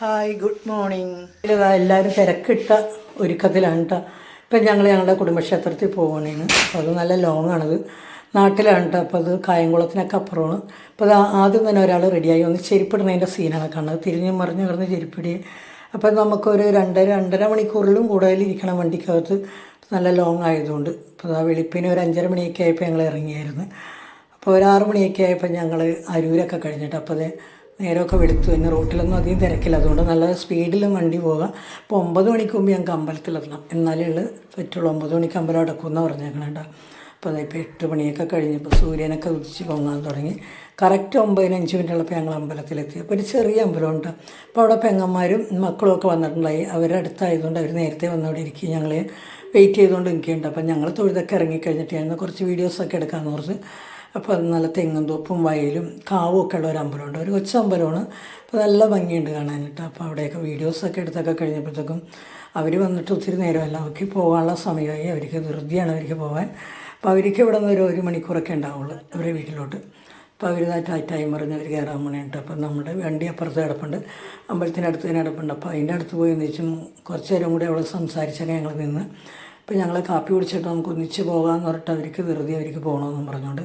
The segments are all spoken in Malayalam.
ഹായ് ഗുഡ് മോർണിംഗ് എല്ലാവരും തിരക്കിട്ട ഒരുക്കത്തിലാണ് കേട്ടോ ഇപ്പം ഞങ്ങൾ ഞങ്ങളുടെ കുടുംബക്ഷേത്രത്തിൽ പോകണേന് അപ്പോൾ അത് നല്ല ലോങ് ആണത്. നാട്ടിലാണ് കേട്ടോ അപ്പോൾ അത് കായംകുളത്തിനൊക്കെ അപ്പുറമാണ്. അപ്പോൾ അത് ആദ്യം തന്നെ ഒരാൾ റെഡിയായി ഒന്ന് ചെരുപ്പിടുന്നതിന്റെ സീനാണ് കാണുന്നത്. തിരിഞ്ഞ് മറിഞ്ഞ് കിടന്ന് ചെരുപ്പിടി. അപ്പം നമുക്കൊരു രണ്ടര രണ്ടര മണിക്കൂറിലും കൂടുതൽ ഇരിക്കണം വണ്ടിക്കകത്ത്. നല്ല ലോങ് ആയതുകൊണ്ട്. അപ്പോൾ ആ വെളുപ്പിന് ഒരു അഞ്ചര മണിയൊക്കെ ആയപ്പോൾ ഞങ്ങൾ ഇറങ്ങിയായിരുന്നു. അപ്പോൾ ഒരു ആറ് മണിയൊക്കെ ആയപ്പോൾ ഞങ്ങൾ അരൂരൊക്കെ കഴിഞ്ഞിട്ട് അപ്പോൾ അത് നേരമൊക്കെ വെളുത്തു പിന്നെ റോട്ടിലൊന്നും അധികം തിരക്കില്ല. അതുകൊണ്ട് നല്ല സ്പീഡിലും വണ്ടി പോകാം. അപ്പോൾ ഒമ്പത് മണിക്ക് മുമ്പ് ഞങ്ങൾക്ക് അമ്പലത്തിലെത്തണം എന്നാലേ ഉള്ളു പറ്റുള്ളൂ. ഒമ്പത് മണിക്ക് അമ്പലം അടക്കുമെന്ന് പറഞ്ഞേക്കണേണ്ട അപ്പോൾ അതിപ്പോൾ എട്ട് മണിയൊക്കെ കഴിഞ്ഞപ്പോൾ സൂര്യനൊക്കെ ഉദിച്ച് പൊങ്ങാൻ തുടങ്ങി. കറക്റ്റ് ഒമ്പതിന് അഞ്ച് മിനിറ്റ് ഉള്ളപ്പോൾ ഞങ്ങൾ അമ്പലത്തിലെത്തി. അപ്പോൾ ഒരു ചെറിയ അമ്പലമുണ്ട് അപ്പോൾ അവിടെ പെങ്ങന്മാരും മക്കളും ഒക്കെ വന്നിട്ടുണ്ടായി. അവരുടെ അടുത്തായതുകൊണ്ട് അവർ നേരത്തെ വന്നവിടെ ഇരിക്കും. ഞങ്ങൾ വെയിറ്റ് ചെയ്തുകൊണ്ട് നിൽക്കുന്നുണ്ട് അപ്പം ഞങ്ങൾ തൊഴുതൊക്കെ ഇറങ്ങിക്കഴിഞ്ഞിട്ട് ഞങ്ങൾ കുറച്ച് വീഡിയോസൊക്കെ എടുക്കാമെന്ന് പറഞ്ഞ് അപ്പോൾ അത് നല്ല തെങ്ങും തോപ്പും വയലും കാവും ഒക്കെ ഉള്ള ഒരു അമ്പലമുണ്ട്. ഒരു കൊച്ചു അമ്പലമാണ്. അപ്പോൾ നല്ല ഭംഗിയുണ്ട് കാണാനായിട്ട് അപ്പോൾ അവിടെയൊക്കെ വീഡിയോസൊക്കെ എടുത്തൊക്കെ കഴിഞ്ഞപ്പോഴത്തേക്കും അവർ വന്നിട്ട് ഒത്തിരി നേരമല്ല. അവർക്ക് പോകാനുള്ള സമയമായി. അവർക്ക് ധൃതിയാണ് അവർക്ക് പോകാൻ. അപ്പോൾ അവർക്ക് ഇവിടെ നിന്ന് ഒരു ഒരു മണിക്കൂറൊക്കെ ഉണ്ടാവുള്ളൂ അവരുടെ വീട്ടിലോട്ട്. അപ്പോൾ അവർ ടൈം പറഞ്ഞ് അവർ കയറാൻ വേണ്ടിയിട്ട് അപ്പം നമ്മുടെ വണ്ടി അപ്പുറത്ത് കിടപ്പുണ്ട്. അമ്പലത്തിന്റെ അടുത്ത് തന്നെ കിടപ്പുണ്ട്. അപ്പോൾ അതിന്റെ അടുത്ത് പോയി എന്ന് വെച്ചും കുറച്ച് നേരം കൂടി അവിടെ സംസാരിച്ചൊക്കെ ഞങ്ങൾ നിന്ന്. അപ്പോൾ ഞങ്ങൾ കാപ്പി കുടിച്ചിട്ട് നമുക്ക് ഒന്നിച്ച് പോകാമെന്ന് പറഞ്ഞിട്ട് അവർക്ക് വെറുതെ അവർക്ക് പോകണമെന്നും പറഞ്ഞുകൊണ്ട്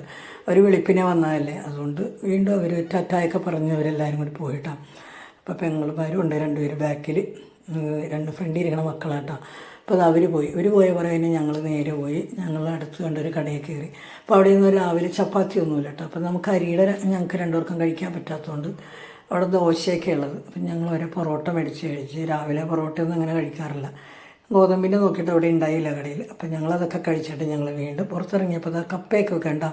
അവർ വെളുപ്പിനെ വന്നതല്ലേ. അതുകൊണ്ട് വീണ്ടും അവർ ടാറ്റായൊക്കെ പറഞ്ഞ് അവരെല്ലാവരും കൂടി പോയിട്ടാണ് അപ്പോൾ പെങ്ങളുമാരും ഉണ്ട് രണ്ടുപേര് ബാക്കിൽ രണ്ട് ഫ്രണ്ട് ഇരിക്കണ മക്കളാട്ടാ. അപ്പോൾ അത് അവർ പോയി. അവർ പോയ പറയുന്നത് ഞങ്ങൾ നേരെ പോയി. ഞങ്ങൾ അടുത്ത് കണ്ടൊരു കടയിൽ കയറി അപ്പോൾ അവിടെ നിന്ന് രാവിലെ ചപ്പാത്തി ഒന്നുമില്ല കേട്ടോ അപ്പോൾ നമുക്ക് അരിയുടെ ഞങ്ങൾക്ക് രണ്ടുപേർക്കും കഴിക്കാൻ പറ്റാത്തതുകൊണ്ട് അവിടെ ദോശയൊക്കെ ഉള്ളത്. അപ്പം ഞങ്ങൾ ഒരു പൊറോട്ട മേടിച്ച് കഴിച്ച് രാവിലെ പൊറോട്ടയൊന്നും അങ്ങനെ കഴിക്കാറില്ല. ഗോതമ്പിന്റെ നോക്കിയിട്ട് അവിടെ ഉണ്ടായില്ല കടയിൽ. അപ്പം ഞങ്ങളതൊക്കെ കഴിച്ചിട്ട് ഞങ്ങൾ വീണ്ടും പുറത്തിറങ്ങിയപ്പോൾ അത് കപ്പയൊക്കെ വെക്കണ്ട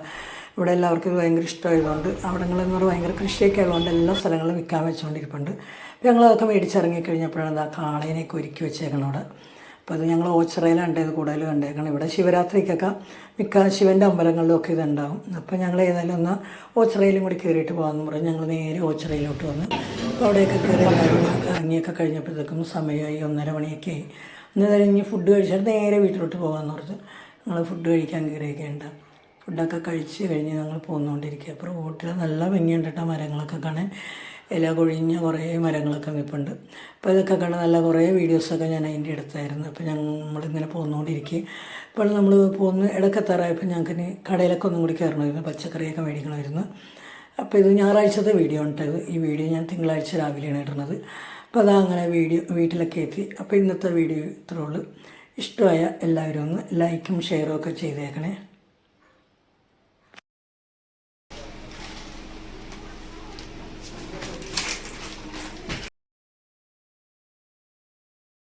ഇവിടെ എല്ലാവർക്കും ഭയങ്കര ഇഷ്ടമായതുകൊണ്ട് അവിടങ്ങളെന്ന് പറഞ്ഞാൽ ഭയങ്കര കൃഷിയൊക്കെ ആയതുകൊണ്ട് എല്ലാ സ്ഥലങ്ങളും വിൽക്കാൻ വെച്ചുകൊണ്ടിരിപ്പുണ്ട് ഞങ്ങളതൊക്കെ മേടിച്ചിറങ്ങി കഴിഞ്ഞപ്പോഴാണ് ആ കാളേനെയൊക്കെ ഒരുക്കി വെച്ചേക്കണം അവിടെ. അപ്പോൾ അത് ഞങ്ങൾ ഓച്ചിറയിലാണ് കണ്ടത് കൂടുതൽ കണ്ടേക്കണം ഇവിടെ ശിവരാത്രിക്കൊക്കെ മിക്ക ശിവന്റെ അമ്പലങ്ങളിലൊക്കെ ഇതുണ്ടാവും. അപ്പോൾ ഞങ്ങൾ ഏതായാലും ഒന്ന് ഓച്ചിറയിലും കൂടി കയറിയിട്ട് പോകാമെന്ന് പറഞ്ഞ്. ഞങ്ങൾ നേരെ ഓച്ചിറയിലോട്ട് വന്ന് അപ്പോൾ അവിടെയൊക്കെ കയറി എല്ലാവരും ഇറങ്ങിയൊക്കെ കഴിഞ്ഞപ്പോഴത്തേക്കും സമയമായി ഒന്നര മണിയൊക്കെ ആയി. ഒന്ന് കഴിഞ്ഞ് ഫുഡ് കഴിച്ചിട്ട് നേരെ വീട്ടിലോട്ട് പോകാമെന്ന് പറഞ്ഞു ഞങ്ങൾ ഫുഡ് കഴിക്കാൻ കയറിയൊക്കെയുണ്ട് ഫുഡൊക്കെ കഴിച്ച് കഴിഞ്ഞ് ഞങ്ങൾ പോന്നുകൊണ്ടിരിക്കുക അപ്പോൾ റോട്ടിൽ നല്ല ഭംഗിയുണ്ട് കേട്ടോ മരങ്ങളൊക്കെ കാണാൻ. ഇല കൊഴിഞ്ഞ കുറേ മരങ്ങളൊക്കെ നിൽപ്പുണ്ട് അപ്പോൾ ഇതൊക്കെ കണ്ട് നല്ല കുറേ വീഡിയോസൊക്കെ ഞാൻ അതിന്റെ അടുത്തായിരുന്നു. അപ്പോൾ നമ്മളിങ്ങനെ പോന്നുകൊണ്ടിരിക്കുക അപ്പോൾ നമ്മൾ പോകുന്ന ഇടക്കെത്താറായപ്പോൾ ഞങ്ങൾക്ക് കടയിലൊക്കെ ഒന്നും കൂടി കയറണമായിരുന്നു പച്ചക്കറിയൊക്കെ മേടിക്കണമായിരുന്നു. അപ്പോൾ ഇത് ഞായറാഴ്ചത്തെ വീഡിയോ ഉണ്ടായത് ഈ വീഡിയോ ഞാൻ തിങ്കളാഴ്ച രാവിലെയാണ് ഇടുന്നത്. അപ്പോൾ അതാ അങ്ങനെ വീഡിയോ വീട്ടിലൊക്കെ എത്തി. അപ്പോൾ ഇന്നത്തെ വീഡിയോ ഇത്രേ ഉള്ളൂ. ഇഷ്ടമായ എല്ലാവരും ഒന്ന് ലൈക്കും ഷെയറും ഒക്കെ ചെയ്തേക്കണേ.